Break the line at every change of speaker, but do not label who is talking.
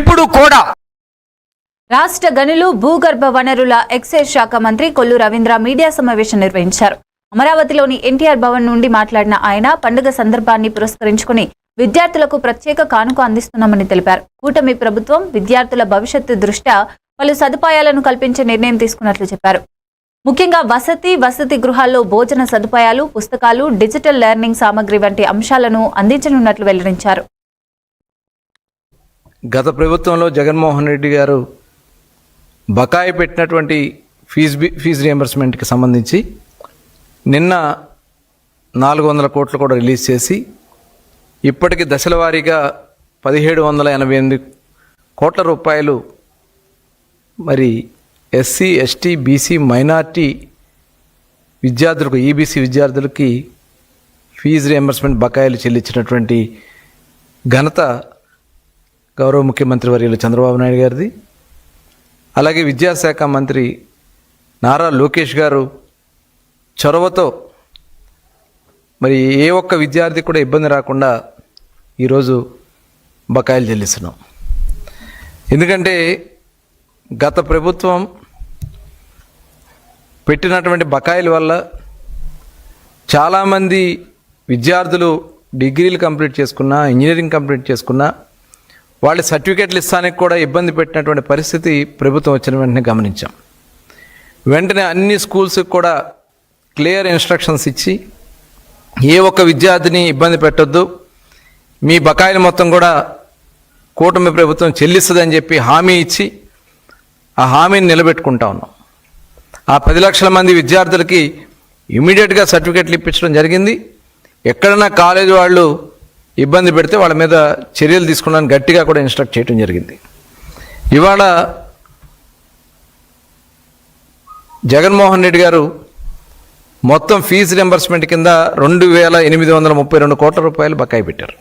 ఇప్పుడు కూడా.
రాష్ట్ర గనులు భూగర్భ వనరుల ఎక్సైజ్ శాఖ మంత్రి కొల్లు రవీంద్ర మీడియా సమావేశం నిర్వహించారు. అమరావతిలోని ఎన్టీఆర్ భవన్ నుండి మాట్లాడిన ఆయన పండుగ సందర్భాన్ని పురస్కరించుకుని విద్యార్థులకు ప్రత్యేక కానుక అందిస్తున్నామని తెలిపారు. కూటమి ప్రభుత్వం విద్యార్థుల భవిష్యత్తు దృష్ట్యా పలు సదుపాయాలను కల్పించే నిర్ణయం తీసుకున్నట్లు చెప్పారు. ముఖ్యంగా వసతి వసతి గృహాల్లో భోజన సదుపాయాలు పుస్తకాలు డిజిటల్ లెర్నింగ్ సామగ్రి వంటి అంశాలను అందించనున్నట్లు వెల్లడించారు.
గత ప్రభుత్వంలో జగన్మోహన్ రెడ్డి గారు బకాయి పెట్టినటువంటి ఫీజు ఫీజు రియంబర్స్మెంట్కి సంబంధించి నిన్న నాలుగు వందల కోట్లు కూడా రిలీజ్ చేసి ఇప్పటికి దశల వారీగా పదిహేడు వందల ఎనభై ఎనిమిది కోట్ల రూపాయలు మరి ఎస్సీ ఎస్టీ బీసీ మైనార్టీ విద్యార్థులకు ఈబీసీ విద్యార్థులకి ఫీజు రియంబర్స్మెంట్ బకాయిలు చెల్లించినటువంటి ఘనత గౌరవ ముఖ్యమంత్రి వర్యులు చంద్రబాబు నాయుడు గారిది. అలాగే విద్యాశాఖ మంత్రి నారా లోకేష్ గారు చొరవతో మరి ఏ ఒక్క విద్యార్థి కూడా ఇబ్బంది రాకుండా ఈరోజు బకాయిలు చెల్లిస్తున్నాం. ఎందుకంటే గత ప్రభుత్వం పెట్టినటువంటి బకాయిల వల్ల చాలామంది విద్యార్థులు డిగ్రీలు కంప్లీట్ చేసుకున్నా ఇంజనీరింగ్ కంప్లీట్ చేసుకున్నా వాళ్ళ సర్టిఫికెట్లు ఇస్తానికి కూడా ఇబ్బంది పెట్టినటువంటి పరిస్థితి ప్రభుత్వం వచ్చిన వెంటనే గమనించాం. వెంటనే అన్ని స్కూల్స్కి కూడా క్లియర్ ఇన్స్ట్రక్షన్స్ ఇచ్చి ఏ ఒక్క విద్యార్థిని ఇబ్బంది పెట్టొద్దు మీ బకాయిలు మొత్తం కూడా కూటమి ప్రభుత్వం చెల్లిస్తుందని చెప్పి హామీ ఇచ్చి ఆ హామీని నిలబెట్టుకుంటా ఉన్నాం. ఆ పది లక్షల మంది విద్యార్థులకి ఇమీడియట్గా సర్టిఫికెట్లు ఇప్పించడం జరిగింది. ఎక్కడన్నా కాలేజ్ వాళ్ళు ఇబ్బంది పెడితే వాళ్ళ మీద చర్యలు తీసుకున్నాను గట్టిగా కూడా ఇన్స్ట్రక్ట్ చేయడం జరిగింది. ఇవాళ జగన్మోహన్ రెడ్డి గారు మొత్తం ఫీజు రింబర్స్మెంట్ కింద రెండు వేల ఎనిమిది వందల ముప్పై రెండు కోట్ల రూపాయలు బకాయి పెట్టారు.